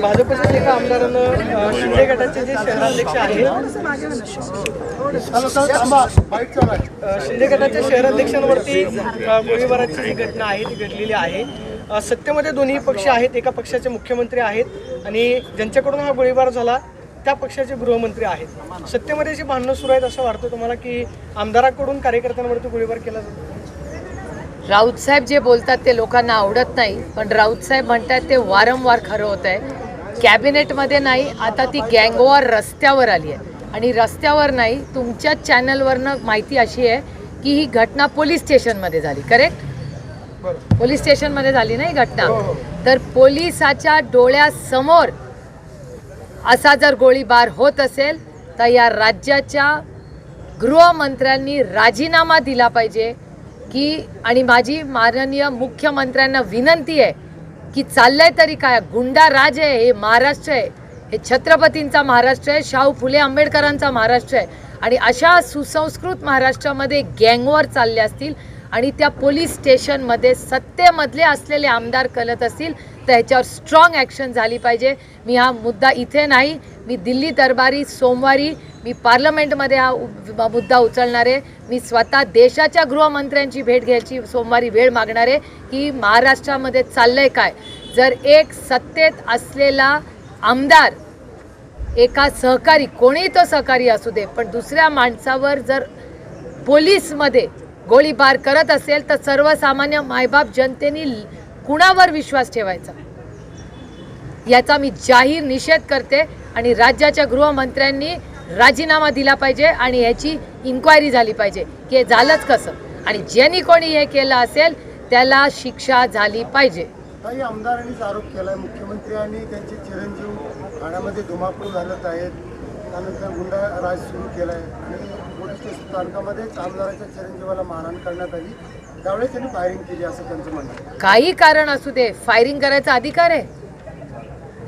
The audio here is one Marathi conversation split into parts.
भाजपच्या एका आमदारानं शिंदे गटाचे जे शहराध्यक्ष आहेत शिंदे गटाच्या शहराध्यक्षांवरती गोळीबाराची जी घटना आहे ती घडलेली आहे. सत्तेमध्ये दोन्ही पक्ष आहेत एका पक्षाचे मुख्यमंत्री आहेत आणि ज्यांच्याकडून हा गोळीबार झाला त्या पक्षाचे गृहमंत्री आहेत. सत्तेमध्ये जी भांडणं सुरू आहेत असं वाटतं तुम्हाला की आमदाराकडून कार्यकर्त्यांवरती गोळीबार केला जातो? राऊत साहेब जे बोलतात ते लोकांना आवडत नाही. पण राऊत साहेब म्हणतात ते वारंवार खरं होत आहे कॅबिनेटमध्ये नाही आता ती गँगवॉर रस्त्यावर आली आहे. आणि रस्त्यावर नाही तुमच्याच चॅनलवरनं माहिती अशी आहे की ही घटना पोलीस स्टेशनमध्ये झाली करेक्ट पोलीस स्टेशनमध्ये झाली नाही घटना? हो, हो. तर पोलिसाच्या डोळ्यासमोर असा जर गोळीबार होत असेल तर या राज्याच्या गृहमंत्र्यांनी राजीनामा दिला पाहिजे की आणि माझी माननीय मुख्यमंत्र्यांना विनंती आहे की चाललंय तरी काय? गुंडा राज आहे हे महाराष्ट्र आहे. हे छत्रपतींचा महाराष्ट्र आहे शाहू फुले आंबेडकरांचा महाराष्ट्र आहे. आणि अशा सुसंस्कृत महाराष्ट्रामध्ये गँगवर चालले असतील आणि त्या पोलीस स्टेशनमध्ये सत्तेमधले असलेले आमदार कलत असतील तर ह्याच्यावर स्ट्रॉंग ॲक्शन झाली पाहिजे. मी हा मुद्दा इथे नाही मी दिल्ली दरबारी सोमवारी मी पार्लमेंटमध्ये हा मुद्दा उचलणार आहे मी स्वतः देशाच्या गृहमंत्र्यांची भेट घ्यायची सोमवारी वेळ मागणार आहे की महाराष्ट्रामध्ये चाललंय काय? जर एक सत्तेत असलेला आमदार एका सहकारी कोणीही तो सहकारी असू दे पण दुसऱ्या माणसावर जर पोलीसमध्ये गोळीबार करत असेल तर सर्वसामान्य मायबाप जनतेने कुणावर विश्वास ठेवायचा? याचा मी जाहीर निषेध करते आणि राज्याच्या गृहमंत्र्यांनी राजीनामा दिला पाहिजे आणि याची इन्क्वायरी झाली पाहिजे की हे झालंच कसं? आणि ज्यांनी कोणी हे केलं असेल त्याला शिक्षा झाली पाहिजे. काही आमदारांनीच आरोप केलाय. मुख्यमंत्री आणि त्यांचे चिरंजीव ठाण्यामध्ये धुमाकूळ घालत आहेत. त्यानंतर गुंडा राज सुरू केलाय. आणि पोलीस स्टेशन स्थानकामध्येच आमदाराच्या चिरंजीवाला मारहाण करण्यात आली. त्यावेळेस त्यांनी फायरिंग केली असं त्यांचं म्हणणं आहे. काही कारण असू दे. फायरिंग करायचा अधिकार आहे.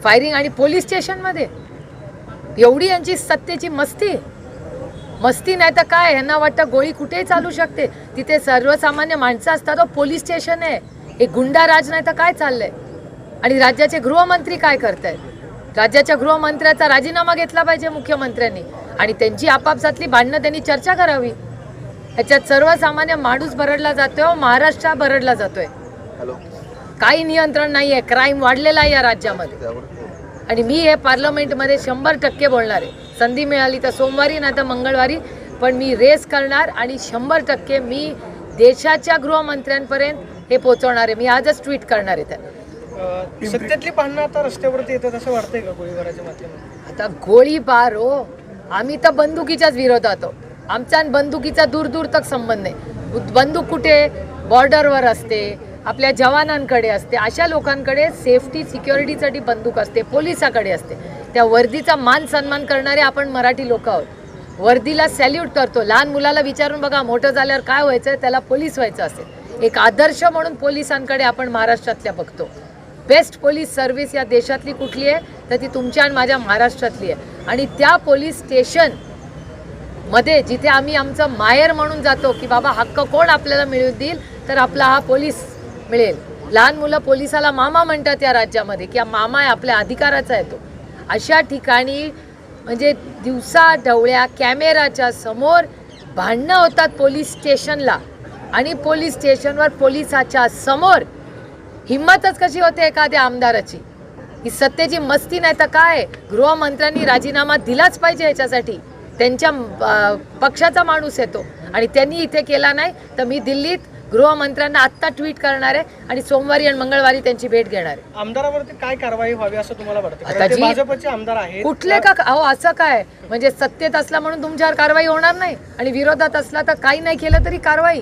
फायरिंग आणि पोलीस स्टेशनमध्ये. एवढी यांची सत्तेची मस्ती. मस्ती नाही तर काय? यांना वाटतं गोळी कुठेही चालू शकते. तिथे सर्वसामान्य माणसं असतात तो पोलीस स्टेशन आहे. हे गुंडाराज नाही तर काय चाललंय? आणि राज्याचे गृहमंत्री काय करतायत? राज्याच्या गृहमंत्र्याचा राजीनामा घेतला पाहिजे मुख्यमंत्र्यांनी. आणि त्यांची आपापसातली भांडणं त्यांनी चर्चा करावी. ह्याच्यात सर्वसामान्य माणूस भरडला जातोय हो, महाराष्ट्र भरडला जातोय. काही नियंत्रण नाही आहे क्राईम वाढलेला आहे या राज्यामध्ये. आणि मी हे पार्लमेंटमध्ये शंभर टक्के बोलणार आहे. संधी मिळाली तर सोमवारी नाही तर मंगळवारी. पण मी रेस करणार आणि शंभर टक्के मी देशाच्या गृहमंत्र्यांपर्यंत हे पोहोचवणार आहे. मी आजच ट्विट करणार आहे सत्तेतली भांडणं आता रस्त्यावरती येतात असं वाटतंय का गोळीबाराच्या माध्यमातून? आता गोळीबार हो. आम्ही तर बंदुकीच्याच विरोधात आहोत. आमचा बंदुकीचा दूर दूर तक संबंध नाही. बंदूक कुठे? बॉर्डरवर असते. आपल्या जवानांकडे असते अशा लोकांकडे सेफ्टी सिक्युरिटीसाठी बंदूक असते पोलिसाकडे असते. त्या वर्दीचा मान सन्मान करणारे आपण मराठी लोक आहोत. वर्दीला सॅल्यूट करतो. लहान मुलाला विचारून बघा मोठं झाल्यावर काय व्हायचं? त्याला पोलीस व्हायचं असेल. एक आदर्श म्हणून पोलिसांकडे आपण महाराष्ट्रातल्या बघतो. बेस्ट पोलीस सर्व्हिस या देशातली कुठली आहे? तर ती तुमच्या आणि माझ्या महाराष्ट्रातली आहे. आणि त्या पोलीस स्टेशनमध्ये जिथे आम्ही आमचं मायर म्हणून जातो की बाबा हक्क कोण आपल्याला मिळवून देईल? तर आपला हा पोलीस मिळेल. लहान मुलं पोलिसाला मामा म्हणतात या राज्यामध्ये की मामा आहे आपल्या अधिकाराचा येतो अशा ठिकाणी म्हणजे दिवसा ढवळ्या कॅमेराच्या समोर भांडणं होतात पोलीस स्टेशनला. आणि पोलीस स्टेशनवर पोलिसाच्या समोर हिंमतच कशी होते एखाद्या आमदाराची? ही सत्तेची मस्ती नाही तर काय? गृहमंत्र्यांनी राजीनामा दिलाच पाहिजे याच्यासाठी. त्यांच्या पक्षाचा माणूस येतो आणि त्यांनी इथे केला नाही तर मी दिल्लीत गृहमंत्र्यांना आत्ता ट्विट करणार आहे आणि सोमवारी आणि मंगळवारी त्यांची भेट घेणार आहे. आमदारावरती काय कारवाई व्हावी असं तुम्हाला वाटतं? आता कारण ते जी- भाजपचे आमदार आहेत. कुठले का अहो असं काय? म्हणजे सत्तेत असला म्हणून तुमच्यावर कारवाई होणार नाही. आणि विरोधात असला तर काही नाही केलं तरी कारवाई.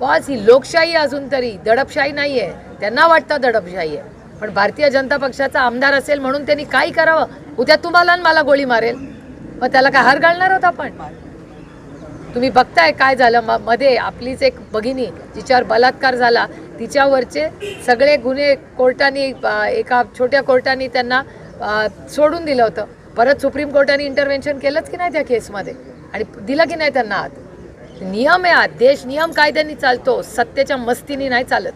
बॉस ही लोकशाही आहे अजून तरी. दडपशाही नाही आहे त्यांना वाटतं दडपशाही आहे. पण भारतीय जनता पक्षाचा आमदार असेल म्हणून त्यांनी काय करावं? उद्या तुम्हाला आणि मला गोळी मारेल. मग त्याला काय हार घालणार होत आपण? तुम्ही बघताय काय झालं? म- मध्ये आपलीच एक भगिनी जिच्यावर बलात्कार झाला तिच्यावरचे सगळे गुन्हे कोर्टाने एका छोट्या कोर्टाने त्यांना सोडून दिलं होतं. परत सुप्रीम कोर्टाने इंटरव्हेन्शन केलंच की नाही त्या केसमध्ये? आणि दिलं की नाही त्यांना आत? नियम आहे आत. देश नियम कायद्याने चालतो. सत्तेच्या मस्तीने नाही चालत.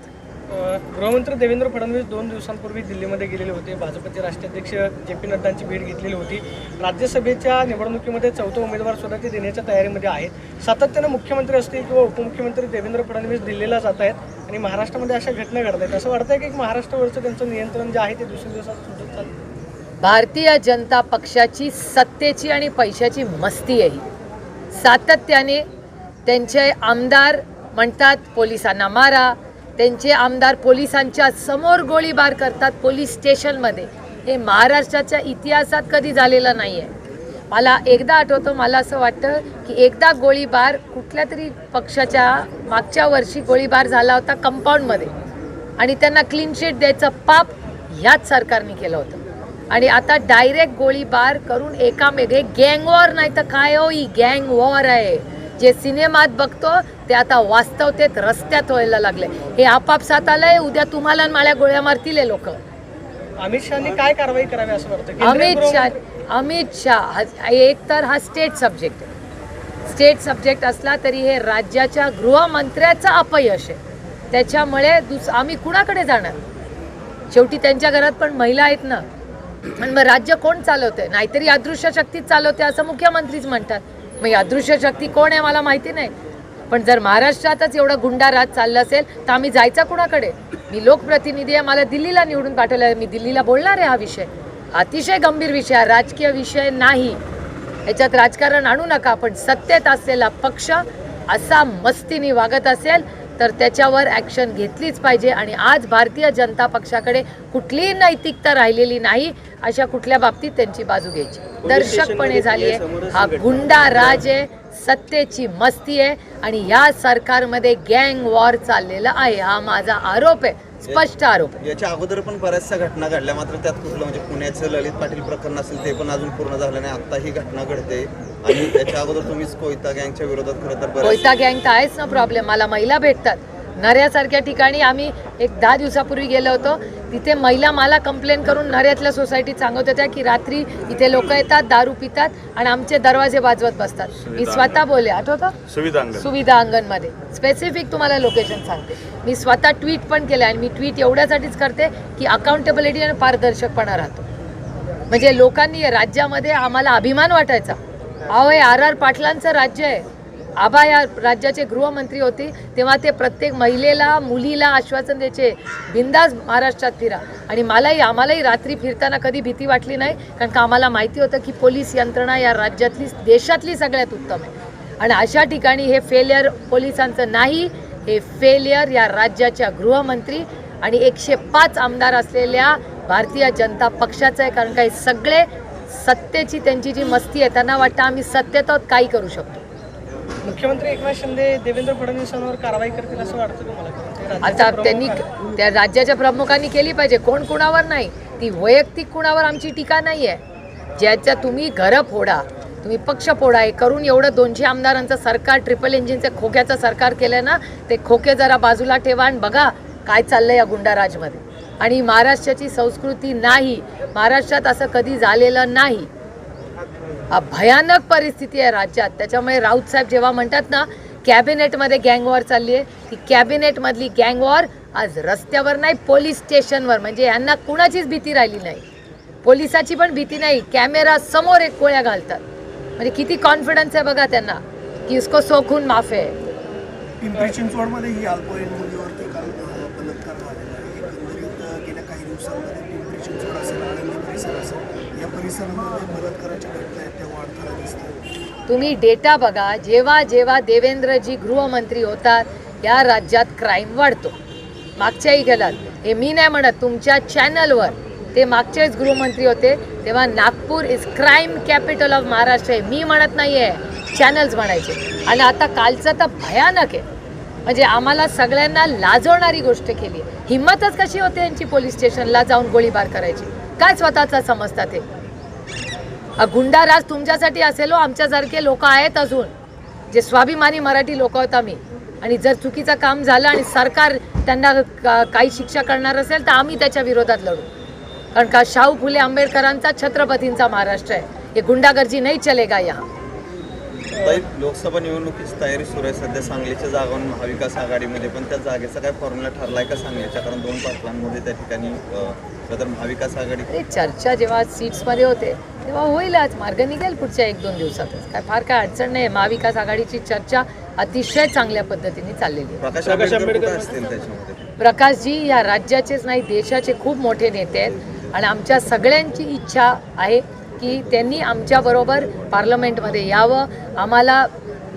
गृहमंत्री देवेंद्र फडणवीस दोन दिवसांपूर्वी दिल्लीमध्ये गेलेले होते. भाजपचे राष्ट्राध्यक्ष जे पी नड्डांची भेट घेतलेली होती. राज्यसभेच्या निवडणुकीमध्ये चौथा उमेदवार सुद्धा ते देण्याच्या तयारीमध्ये आहेत. सातत्यानं मुख्यमंत्री असतील किंवा उपमुख्यमंत्री देवेंद्र फडणवीस दिल्लीला जात आहेत आणि महाराष्ट्रामध्ये अशा घटना घडत आहेत. असं वाटतंय की महाराष्ट्रावरचं त्यांचं नियंत्रण जे आहे ते दुसऱ्या दिवसात सुटत चालतं भारतीय जनता पक्षाची सत्तेची आणि पैशाची मस्ती आहे. ही सातत्याने त्यांचे आमदार म्हणतात पोलिसांना मारा त्यांचे आमदार पोलिसांच्या समोर गोळीबार करतात पोलीस स्टेशनमध्ये. हे महाराष्ट्राच्या इतिहासात कधी झालेलं नाही आहे मला एकदा आठवतं मला असं वाटतं की एकदा गोळीबार कुठल्या तरी पक्षाच्या मागच्या वर्षी गोळीबार झाला होता कंपाऊंडमध्ये. आणि त्यांना क्लीन शीट द्यायचं पाप ह्याच सरकारने केलं होतं. आणि आता डायरेक्ट गोळीबार करून एकामेगे गँग वॉर नाही तर काय हो ही गँग वॉर आहे. जे सिनेमात बघतो ते आता वास्तवतेत रस्त्यात व्हायला लागले. हे आपापसात आलंय उद्या तुम्हाला माळ्या गोळ्या मारतील हे लोक. अमित शहानी काय कारवाई करावी असं वाटतं? अमित शाह अमित शाह एक तर हा स्टेट सब्जेक्ट आहे. स्टेट सब्जेक्ट असला तरी हे राज्याच्या गृहमंत्र्याचं अपयश आहे. त्याच्यामुळे दुस आम्ही कुणाकडे जाणार? शेवटी त्यांच्या घरात पण महिला आहेत ना. आणि मग राज्य कोण चालवते नाहीतरी अदृश्य शक्तीच चालवते असं मुख्यमंत्रीच म्हणतात. मग ही अदृश्य शक्ती कोण आहे मला माहिती नाही. पण जर महाराष्ट्रातच एवढा गुंडा राज चाललं असेल तर आम्ही जायचा कुणाकडे? मी लोकप्रतिनिधी आहे मला दिल्लीला निवडून पाठवलं आहे. मी दिल्लीला बोलणार आहे हा विषय. अतिशय गंभीर विषय आहे राजकीय विषय नाही. याच्यात राजकारण आणू नका पण सत्तेत असलेला पक्ष असा मस्तीने वागत असेल तर त्याच्यावर ॲक्शन घेतलीच पाहिजे आणि आज भारतीय जनता पक्षाकडे कुठलीही नैतिकता राहिलेली नाही अशा कुठल्या बाबतीत त्यांची बाजू घ्यायची. दर्शकपणे झाली आहे? हा गुंडा राज आहे सत्तेची मस्ती आहे आणि या सरकारमध्ये गँग वॉर चाललेला आहे. हा माझा आरोप आहे. स्पष्ट आरोप याच्या अगोदर पण बऱ्याचशा घटना घडल्या. मात्र त्यात कुठलं म्हणजे पुण्याचं ललित पाटील प्रकरण असेल ते पण अजून पूर्ण झालं नाही. आता ही घटना घडते. आणि त्याच्या अगोदर तुम्हीच कोयता गँगच्या विरोधात खरं तर बऱ्याच कोयता गँग तर आहेच ना प्रॉब्लेम मला महिला भेटतात. नऱ्यासारख्या ठिकाणी आम्ही एक दहा दिवसापूर्वी गेलो होतो. तिथे महिला मला कंप्लेन करून नऱ्यातल्या सोसायटीत सांगत होत्या की रात्री इथे लोक येतात दारू पितात आणि आमचे दरवाजे वाजवत बसतात. मी स्वतः बोलले आठवतं? सुविधा अंगण. सुविधा अंगणमध्ये. स्पेसिफिक तुम्हाला लोकेशन सांगते. मी स्वतः ट्विट पण केलं आणि मी ट्विट एवढ्यासाठीच करते की अकाउंटेबिलिटी आणि पारदर्शकपणा राहतो. म्हणजे लोकांनी या राज्यामध्ये आम्हाला अभिमान वाटायचा. अहो हे आर आर पाटलांचं राज्य आहे. आबा या राज्याचे गृहमंत्री होते तेव्हा ते प्रत्येक महिलेला मुलीला आश्वासन द्यायचे बिंदास महाराष्ट्रात फिरा. आणि मलाही आम्हालाही रात्री फिरताना कधी भीती वाटली नाही कारण का आम्हाला माहिती होतं की पोलीस यंत्रणा या राज्यातली देशातली सगळ्यात उत्तम आहे. आणि अशा ठिकाणी हे फेलियर पोलिसांचं नाही हे फेलियर या राज्याच्या गृहमंत्री आणि एकशे पाच आमदार असलेल्या भारतीय जनता पक्षाचं आहे कारण काही सगळे सत्तेची त्यांची जी मस्ती आहे त्यांना वाटतं आम्ही सत्तेत काही करू शकतो. मुख्यमंत्री एकनाथ शिंदे देवेंद्र फडणवीसांवर कारवाई करतील असं वाटतं तुम्हाला? आता त्यांनी. त्या राज्याच्या प्रमुखांनी केली पाहिजे. कोण कुणावर नाही? ती वैयक्तिक कुणावर आमची टीका नाही आहे ज्याच्या तुम्ही घरं फोडा तुम्ही पक्ष फोडा हे करून एवढं दोनशे आमदारांचं सरकार ट्रिपल इंजिनचं खोक्याचं सरकार केलं ना ते खोके जरा बाजूला ठेवा आणि बघा काय चाललंय या गुंडाराजमध्ये. आणि महाराष्ट्राची संस्कृती नाही महाराष्ट्रात असं कधी झालेलं नाही. भयानक परिस्थिती आहे राज्यात. त्याच्यामुळे राऊत साहेब जेव्हा म्हणतात ना कॅबिनेटमध्ये गँगवॉर चालली आहे ती कॅबिनेटमधली गँगवॉर आज रस्त्यावर नाही पोलीस स्टेशनवर. म्हणजे यांना कुणाचीच भीती राहिली नाही. पोलिसाची पण भीती नाही कॅमेरा समोर एक गोळ्या घालतात. म्हणजे किती कॉन्फिडन्स आहे बघा त्यांना की इसको सोखून माफ आहे. घटना आहेत त्या वाढताना दिसतात. तुम्ही डेटा बघा जेव्हा जेव्हा देवेंद्रजी गृहमंत्री होतात या राज्यात क्राईम वाढतो. मागच्याही गेलात हे मी नाही म्हणत तुमच्या चॅनलवर ते मागचेच गृहमंत्री होते तेव्हा Nagpur is crime capital of Maharashtra आहे. मी म्हणत नाही आहे चॅनल्स म्हणायचे. आणि आता कालचं तर भयानक आहे. म्हणजे आम्हाला सगळ्यांना लाजवणारी गोष्ट केली आहे. हिंमतच कशी होते यांची पोलीस स्टेशनला जाऊन गोळीबार करायची? काय स्वतःचा समजतात ते? गुंडा गुंडाराज तुमच्यासाठी असेल हो आमच्यासारखे लोक आहेत अजून. जे स्वाभिमानी मराठी लोक आहोत आम्ही आणि जर चुकीचं काम झालं आणि सरकार त्यांना का- काही शिक्षा करणार असेल तर आम्ही त्याच्या विरोधात लढू. कारण का शाहू फुले आंबेडकरांचा छत्रपतींचा महाराष्ट्र आहे. हे गुंडागर्जी नाही चलेगा यहाँ. लोकसभा निवडणुकीची तयारी सुरू आहे. सध्या सांगलीच्या जागावर महाविकास आघाडीमध्ये पण त्या जागेचा काय फॉर्म्युला ठरलाय का सांगलीच्या? कारण दोन पाटलांमध्ये त्या ठिकाणी तर महाविकास आघाडी चर्चा जेव्हा सीट्समध्ये होते तेव्हा होईलच मार्ग निघेल पुढच्या एक दोन दिवसातच. काय फार काय अडचण नाही महाविकास आघाडीची चर्चा अतिशय चांगल्या पद्धतीने चाललेली आहे. प्रकाश आंबेडकर कुठं असतील त्याच्यामध्ये? प्रकाशजी या राज्याचेच नाही देशाचे खूप मोठे नेते आहेत. आणि आमच्या सगळ्यांची इच्छा आहे की त्यांनी आमच्याबरोबर पार्लमेंटमध्ये यावं. आम्हाला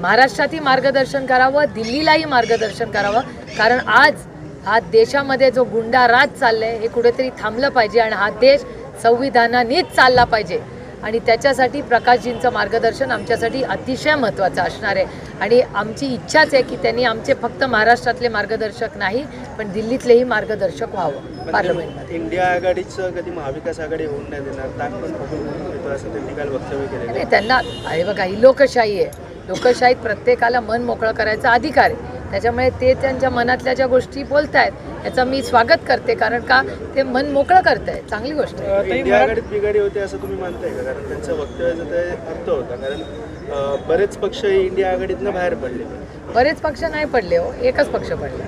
महाराष्ट्रातही मार्गदर्शन करावं दिल्लीलाही मार्गदर्शन करावं. कारण आज हा देशामध्ये जो गुंडा राज चाललाय हे कुठेतरी थांबलं पाहिजे आणि हा देश संविधानानेच चालला पाहिजे. आणि त्याच्यासाठी प्रकाशजींचं मार्गदर्शन आमच्यासाठी अतिशय महत्त्वाचं असणार आहे. आणि आमची इच्छाच आहे की त्यांनी आमचे फक्त महाराष्ट्रातले मार्गदर्शक नाही पण दिल्लीतलेही मार्गदर्शक व्हावं पार्लमेंटमध्ये. इंडिया आघाडीचं कधी महाविकास आघाडी होऊन नाही देणार असं त्यांनी काल वक्तव्य नाही त्यांना अरे बघा ही लोकशाही आहे. लोकशाहीत प्रत्येकाला मन मोकळं करायचा अधिकार आहे. त्याच्यामुळे ते त्यांच्या मनातल्या ज्या गोष्टी बोलतायत याचं मी स्वागत करते. कारण का ते मन मोकळं करताय. चांगली गोष्ट आहे. मरा- आघाडीत बिघाडी होते असं तुम्ही मानताय का? कारण त्यांचं वक्तव्याचा ते अर्थ होता. कारण बरेच पक्ष हे इंडिया आघाडीतनं बाहेर पडले. बरेच पक्ष नाही पडले हो एकच पक्ष पडला.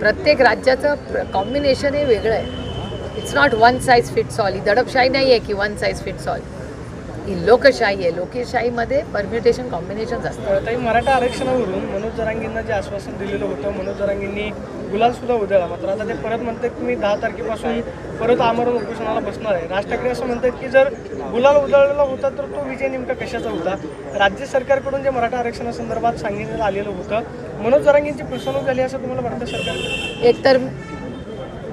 प्रत्येक राज्याचं कॉम्बिनेशन हे वेगळं आहे. It's not one size fits all ही दडपशाही नाही आहे की वन साईज फिट्स ऑल ही लोकशाही आहे. लोकशाहीमध्ये परम्युटेशन कॉम्बिनेशन असतं ताई मराठा आरक्षणावरून मनोज जरांगींना जे आश्वासन दिलेलं होतं मनोज जरांगींनी गुलाल सुद्धा उधळला. मात्र आता ते परत म्हणतात की मी दहा तारखेपासून परत आमरण उपोषणाला बसणार आहे. राज ठाकरे असं म्हणतात की जर गुलाल उधळलेला होता तर तो विजय नेमका कशाचा होता? राज्य सरकारकडून जे मराठा आरक्षणासंदर्भात सांगितलं आलेलं होतं मनोज जरांगींची फसवणूक झाली असं तुम्हाला वाटतं सरकार? एकतर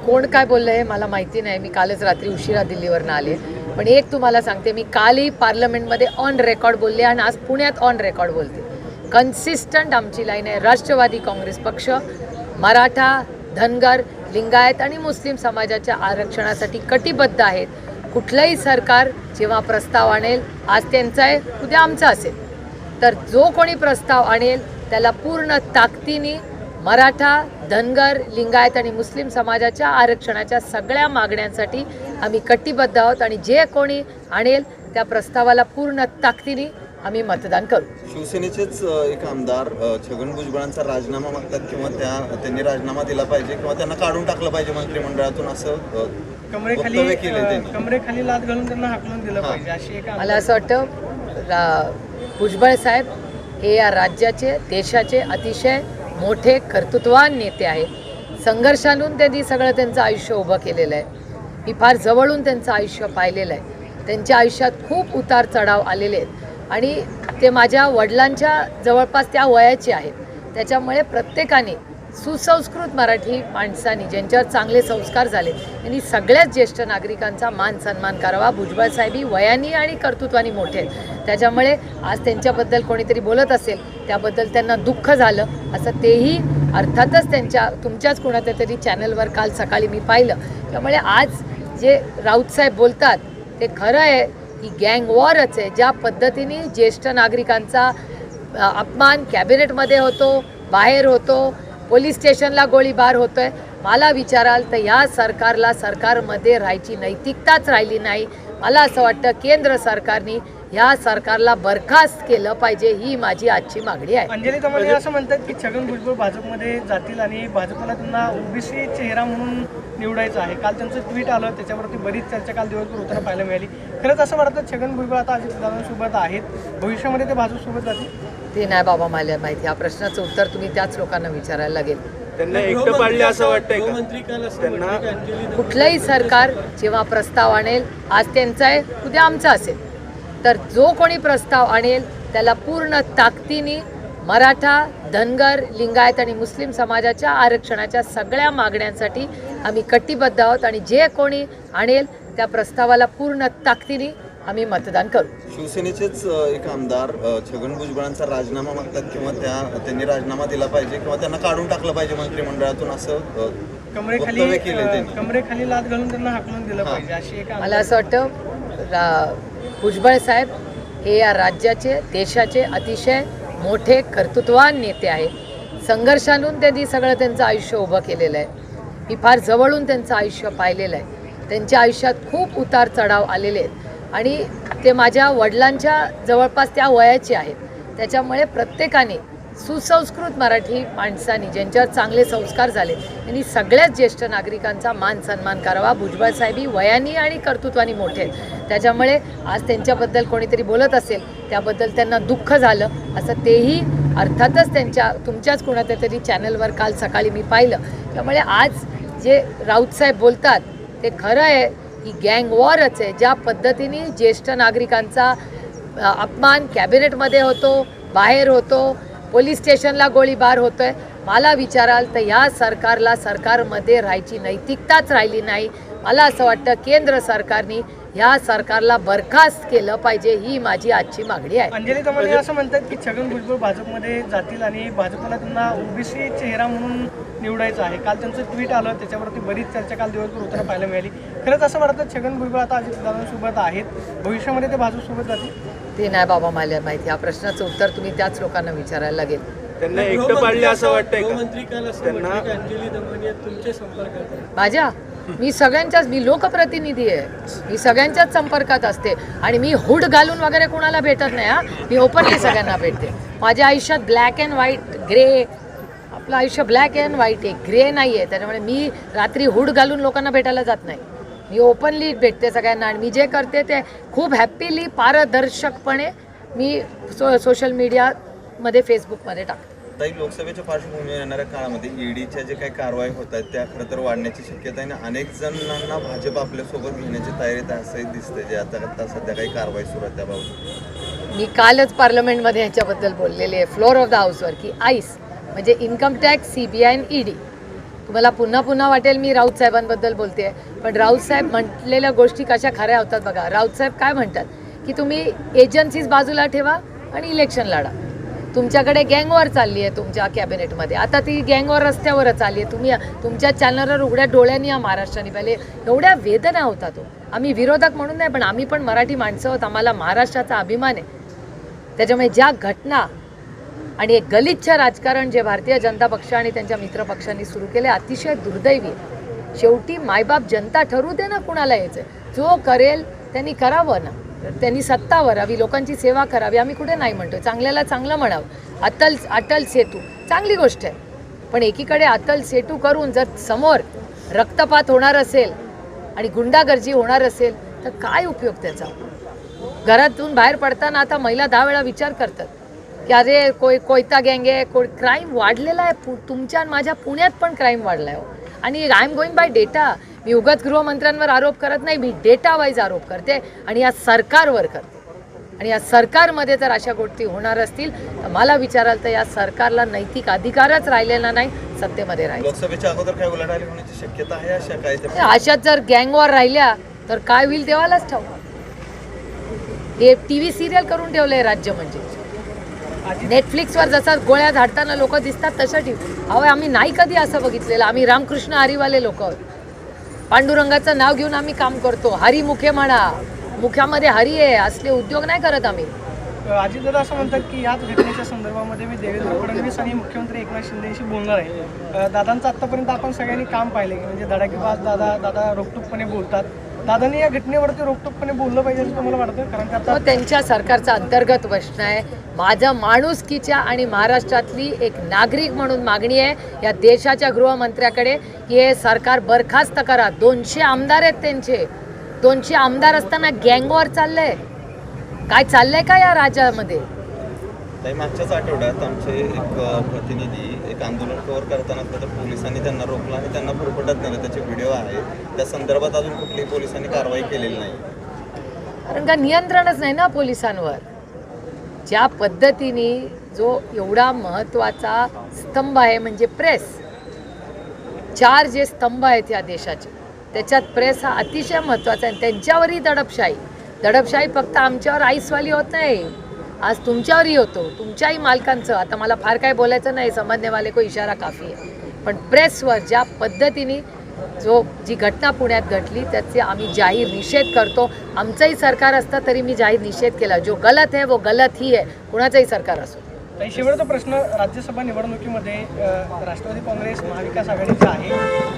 कोण काय बोललं हे मला माहिती नाही. मी कालच रात्री उशिरा दिल्लीवरनं आले. पण एक तुम्हाला सांगते मी कालही पार्लमेंटमध्ये ऑन रेकॉर्ड बोलले आणि आज पुण्यात ऑन रेकॉर्ड बोलते. कन्सिस्टंट आमची लाईन आहे राष्ट्रवादी काँग्रेस पक्ष मराठा धनगर लिंगायत आणि मुस्लिम समाजाच्या आरक्षणासाठी कटिबद्ध आहेत. कुठलंही सरकार जेव्हा प्रस्ताव आणेल आज त्यांचा आहे उद्या आमचा असेल. तर जो कोणी प्रस्ताव आणेल त्याला पूर्ण ताकदीने मराठा धनगर लिंगायत आणि मुस्लिम समाजाच्या आरक्षणाच्या सगळ्या मागण्यांसाठी आम्ही कटिबद्ध आहोत आणि जे कोणी आणेल त्या प्रस्तावाला पूर्ण ताकदीने आम्ही मतदान करू. शिवसेनेचेच एक आमदार छगन भुजबळांचा राजीनामा मागतात किंवा त्या त्यांनी राजीनामा दिला पाहिजे किंवा त्यांना काढून टाकलं पाहिजे मंत्रिमंडळातून असं कमरेखाली वक्तव्य केलंय अ, त्यांनी. कमरेखाली लाद घालून त्यांना हाकलून दिलं पाहिजे अशी एक मला असं वाटतं रा भुजबळ साहेब हे या राज्याचे देशाचे अतिशय मोठे कर्तृत्वान नेते आहेत. संघर्षातून त्यांनी सगळं त्यांचं आयुष्य उभं केलेलं आहे. मी फार जवळून त्यांचं आयुष्य पाहिलेलं आहे. त्यांच्या आयुष्यात खूप उतार चढाव आलेले आहेत. आणि ते माझ्या वडिलांच्या जवळपास त्या वयाचे आहेत. त्याच्यामुळे प्रत्येकाने सुसंस्कृत मराठी माणसांनी ज्यांच्यावर चांगले संस्कार झाले त्यांनी सगळ्याच ज्येष्ठ नागरिकांचा मान सन्मान करावा. भुजबळ साहेबी वयानी आणि कर्तृत्वानी मोठे आहेत. त्याच्यामुळे आज त्यांच्याबद्दल कोणीतरी बोलत असेल त्याबद्दल त्यांना दुःख झालं असं तेही अर्थातच त्यांच्या तुमच्याच कोणाच्या तरी चॅनलवर काल सकाळी मी पाहिलं. त्यामुळे आज जे राऊतसाहेब बोलतात ते खरं आहे. ही गँग वॉरच आहे. ज्या पद्धतीने ज्येष्ठ नागरिकांचा अपमान कॅबिनेटमध्ये होतो बाहेर होतो पोलीस स्टेशनला गोळीबार होतोय. मला विचाराल तर या सरकारला सरकारमध्ये राहायची नैतिकताच राहिली नाही. मला असं वाटतं केंद्र सरकारने ह्या सरकारला बरखास्त केलं पाहिजे ही माझी आजची मागणी आहे. अंजली तमाले असं म्हणतात की छगन भुजबळ भाजपमध्ये जातील आणि भाजपला त्यांना ओबीसी चेहरा म्हणून निवडायचं आहे. काल त्यांचं ट्विट आलं त्याच्यावरती बरीच चर्चा काल दिवसभर होताना पाहायला मिळाली. खरंच असं वाटतं छगन भुजबळ आता अजितदादांसोबत आहेत. भविष्यामध्ये ते भाजपसोबत जातील? ते नाही बाबा मला माहिती. या प्रश्नाचं उत्तर तुम्ही त्याच लोकांना विचारायला लागेल. त्यांना एकटं पाडले असं वाटतंय का? त्यांना कुठलंही सरकार जेव्हा प्रस्ताव आणेल आज त्यांचा आहे उद्या आमचा असेल. तर जो कोणी प्रस्ताव आणेल त्याला पूर्ण ताकदीने मराठा धनगर लिंगायत आणि मुस्लिम समाजाच्या आरक्षणाच्या सगळ्या मागण्यांसाठी आम्ही कटिबद्ध आहोत आणि जे कोणी आणेल त्या प्रस्तावाला पूर्ण ताकदीने आम्ही मतदान करू. शिवसेनेचेच एक आमदार छगन भुजबळांचा राजीनामा मागतात किंवा त्या त्यांनी राजीनामा दिला पाहिजे किंवा त्यांना काढून टाकलं पाहिजे मंत्रिमंडळातून असं कमरेखाली कमरेखाली लाद घालून त्यांना हाकलून दिलं पाहिजे अशी एक मला असं वाटतं रा भुजबळ साहेब हे या राज्याचे देशाचे अतिशय मोठे कर्तृत्वान नेते आहेत. संघर्षातून त्यांनी सगळं त्यांचं आयुष्य उभं केलेलं आहे. मी फार जवळून त्यांचं आयुष्य पाहिलेलं आहे. त्यांच्या आयुष्यात खूप उतार चढाव आलेले आहेत. आणि ते माझ्या वडिलांच्या जवळपास त्या वयाचे आहेत. त्याच्यामुळे प्रत्येकाने सुसंस्कृत मराठी माणसांनी ज्यांच्यावर चांगले संस्कार झाले त्यांनी सगळ्याच ज्येष्ठ नागरिकांचा मान सन्मान करावा. भुजबळ साहेबी वयानी आणि कर्तृत्वानी मोठे आहेत. त्याच्यामुळे आज त्यांच्याबद्दल कोणीतरी बोलत असेल त्याबद्दल त्यांना दुःख झालं असं तेही अर्थातच त्यांच्या तुमच्याच कोणाच्या तरी चॅनलवर काल सकाळी मी पाहिलं. त्यामुळे आज जे राऊतसाहेब बोलतात ते खरं आहे. ही गँग वॉरच आहे ज्या पद्धतीने ज्येष्ठ नागरिकांचा अपमान कॅबिनेटमध्ये होतो बाहेर होतो पोलीस स्टेशनला गोळीबार होतो आहे मला विचाराल तर ह्या सरकारला सरकारमध्ये राहायची नैतिकताच राहिली नाही. मला असं वाटतं केंद्र सरकारने ह्या सरकारला बरखास्त केलं पाहिजे ही माझी आजची मागणी आहे. अंजली दमाने असं म्हणतात की छगन भुजबळ भाजपमध्ये जातील आणि भाजपला त्यांना ओबीसी चेहरा म्हणून निवडायचं आहे. काल त्यांचं ट्विट आलं त्याच्यावरती बरीच चर्चा काल दिवसभर होताना पाहायला मिळाली. खरंच असं वाटतं छगन भुजबळ आता अजितदादांसोबत आहेत? भविष्यामध्ये ते भाजपसोबत जातील? ते नाही बाबा मला माहिती. या प्रश्नाचं उत्तर तुम्ही त्याच लोकांना विचारायला लागेल. त्यांना एकटं पाडले असं वाटतंय माझ्या? मी सगळ्यांच्याच मी लोकप्रतिनिधी आहे. मी सगळ्यांच्याच संपर्कात असते. आणि मी हुड घालून वगैरे कोणाला भेटत नाही हा. मी ओपनली सगळ्यांना भेटते. माझ्या आयुष्यात ब्लॅक अँड व्हाईट ग्रे आपलं आयुष्य ब्लॅक अँड व्हाईट आहे. ग्रे नाही आहे त्याच्यामुळे मी रात्री हुड घालून लोकांना भेटायला जात नाही. मी ओपनली भेटते सगळ्यांना आणि मी जे करते ते खूप हॅपीली पारदर्शकपणे मी सो सोशल मीडियामध्ये फेसबुकमध्ये टाकते. ताई लोकसभेच्या पार्श्वभूमीवर येणाऱ्या काळामध्ये ईडीच्या जे काही कारवाई होत आहेत त्या खरं तर वाढण्याची शक्यता आहे. आणि अनेक जणांना भाजप आपल्यासोबत घेण्याची तयारीत असंही दिसते जे आता आता सध्या काही कारवाई सुरू आहे त्याबाबत. मी कालच पार्लमेंटमध्ये ह्याच्याबद्दल बोललेले आहे. फ्लोअर ऑफ द हाऊसवर की आईस म्हणजे income tax C B I आणि ईडी तुम्हाला पुन्हा पुन्हा वाटेल मी राऊत साहेबांबद्दल बोलते आहे. पण राऊत साहेब म्हटलेल्या गोष्टी कशा खऱ्या होतात बघा. राऊत साहेब काय म्हणतात? की तुम्ही एजन्सीज बाजूला ठेवा आणि इलेक्शन लढा. तुमच्याकडे गँगवॉर चालली आहे तुमच्या कॅबिनेटमध्ये. आता ती गँगवॉर रस्त्यावरच आली आहे. तुम्ही तुमच्या चॅनलवर उघड्या डोळ्यांनी या महाराष्ट्राने पहिले. एवढ्या वेदना होता तो. आम्ही विरोधक म्हणून नाही पण आम्ही पण मराठी माणसं आहोत. आम्हाला महाराष्ट्राचा अभिमान आहे. त्याच्यामुळे ज्या घटना आणि एक गलिच्छ राजकारण जे भारतीय जनता पक्ष आणि त्यांच्या मित्र पक्षांनी सुरू केले अतिशय दुर्दैवी आहे. शेवटी मायबाप जनता ठरू दे ना कुणाला यायचं जो करेल त्यांनी करावं ना. त्यांनी सत्ता वरावी लोकांची सेवा करावी आम्ही कुठे नाही म्हणतो चांगल्याला चांगलं म्हणावं. अटल अटल सेतू. चांगली गोष्ट आहे. पण एकीकडे अटल सेतू करून जर समोर रक्तपात होणार असेल आणि गुंडागर्जी होणार असेल तर काय उपयोग त्याचा? घरातून बाहेर पडताना आता महिला दहा वेळा विचार करतात की अरे कोय कोयता गँग आहे को क्राईम वाढलेला आहे पु तुमच्या आणि माझ्या पुण्यात पण क्राईम वाढला आहे हो. आणि I am going by data. मी उगत गृहमंत्र्यांवर आरोप करत नाही मी डेटा वाईज आरोप करते आणि या सरकारवर करते. आणि या सरकारमध्ये जर अशा गोष्टी होणार असतील तर मला विचाराल तर या सरकारला नैतिक अधिकारच राहिलेला नाही सत्तेमध्ये राहील अशात जर गँगवर राहिल्या तर काय होईल देवालाच ठाऊ हे टी व्ही सिरियल करून ठेवलंय राज्य म्हणजे. नेटफ्लिक्सवर जसा गोळ्या झाडताना लोक दिसतात तसं टी अहो आम्ही नाही कधी असं बघितलेलं. आम्ही रामकृष्ण हरीवाले लोक पांडुरंगाचं नाव घेऊन आम्ही काम करतो. हरी मुखे म्हणा. मुख्यामध्ये हरी आहे. असले उद्योग नाही करत आम्ही. अजितदादा असं म्हणतात की याच घटनेच्या संदर्भामध्ये मी देवेंद्र फडणवीस आणि मुख्यमंत्री एकनाथ शिंदेशी बोलणार आहे. दादांचं आत्तापर्यंत आपण सगळ्यांनी काम पाहिलं की म्हणजे धडाकेबाज दादा दादा रोखटूकपणे बोलतात. दादांनी या घटनेवरती रोखटोकपणे बोललं पाहिजे असं तुम्हाला वाटतं कारण की आता हो, त्यांच्या सरकारचा अंतर्गत प्रश्न आहे. माझ्या माणुसकीच्या आणि महाराष्ट्रातली एक नागरिक म्हणून मागणी आहे या देशाच्या गृहमंत्र्याकडे की हे सरकार बरखास्त करा. दोनशे आमदार आहेत त्यांचे. दोनशे आमदार असताना गँगवर चाललंय. काय चाललंय का या राज्यामध्ये? ताई मागच्याच आठवड्यात आमचे एक प्रतिनिधी एक आंदोलन कव्हर करताना तर पोलिसांनी त्यांना रोखलं आणि त्यांना भरपटत नेलं त्याचे व्हिडिओ आहे त्या संदर्भात अजून कुठलीही पोलिसांनी कारवाई केलेली नाही. कारण का नियंत्रणच नाही ना पोलिसांवर? ज्या पद्धतीने जो एवढा महत्त्वाचा स्तंभ आहे म्हणजे प्रेस चार जे स्तंभ आहेत या देशाचे त्याच्यात प्रेस हा अतिशय महत्त्वाचा आहे त्यांच्यावरही दडपशाही. दडपशाही फक्त आमच्यावर आईसवाली होत नाही. आज तुमच्यावरही होतो तुमच्याही मालकांचं. आता मला फार काय बोलायचं नाही समजनेवाले को इशारा काफी आहे. पण प्रेसवर ज्या पद्धतीने जो जी घटना पुण्यात घडली त्याचे आम्ही जाहीर निषेध करतो. आमचंही सरकार असतं तरी मी जाहीर निषेध केला. जो गलत आहे वो गलत ही आहे. कुणाचंही सरकार असो. शेवटचा प्रश्न राज्यसभा निवडणुकीमध्ये राष्ट्रवादी काँग्रेस महाविकास आघाडीचं आहे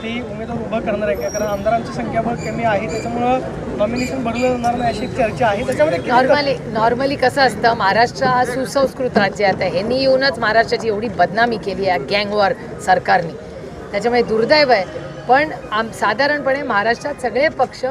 ती उमेदवार उभं करणार आहे का? कारण आमदारांची संख्याबळ कमी आहे त्याच्यामुळं नॉमिनेशन भरलं जाणार नाही अशी चर्चा आहे. त्याच्यामध्ये नॉर्मली नॉर्मली कसं असतं महाराष्ट्र हा सुसंस्कृत राज्य आहे. आता ह्यांनी येऊनच महाराष्ट्राची एवढी बदनामी केली आहे गँगवर सरकारने. त्याच्यामुळे दुर्दैव आहे. पण आम साधारणपणे महाराष्ट्रात सगळे पक्ष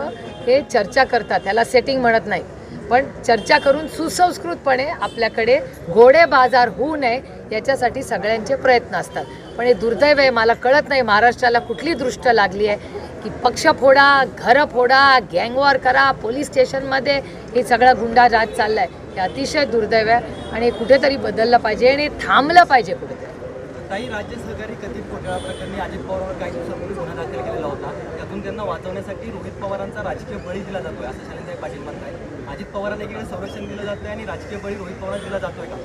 हे चर्चा करतात. त्याला सेटिंग म्हणत नाही पण चर्चा करून सुसंस्कृतपणे आपल्याकडे घोडे बाजार होऊ नये याच्यासाठी सगळ्यांचे प्रयत्न असतात. पण हे दुर्दैव आहे मला कळत नाही महाराष्ट्राला कुठली दृष्ट लागली आहे की पक्ष फोडा घरं फोडा गँगवॉर करा पोलीस स्टेशनमध्ये हे सगळं गुंडा राज चाललाय. हे अतिशय दुर्दैव आहे आणि हे कुठेतरी बदललं पाहिजे आणि थांबलं पाहिजे कुठेतरी. काही राज्य सहकारी कथित घोटाळा प्रकरणी अजित पवारवर काही दिवसापूर्वी गुन्हा दाखल केलेला होता. त्यातून त्यांना वाचवण्यासाठी रोहित पवारांचा राजकीय बळी दिला जातोय असं शालिंताई पाटील म्हणताय अजित पवारांना एकीकडे संरक्षण दिलं जातंय आणि राजकीय बळी रोहित पवारांना दिला जातोय का?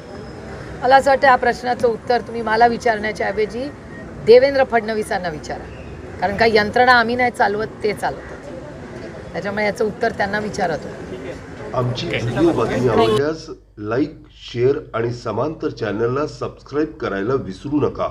मला असं वाटतं या प्रश्नाचं उत्तर तुम्ही मला विचारण्याच्या ऐवजी देवेंद्र फडणवीसांना विचारा. कारण काही यंत्रणा आम्ही नाही चालवत ते चालवतात. त्याच्यामुळे याचं उत्तर त्यांना विचारत होतं. आमची व्हिडिओ बातमी आवडल्यास लाईक शेअर आणि समांतर चॅनलला सबस्क्राईब करायला विसरू नका.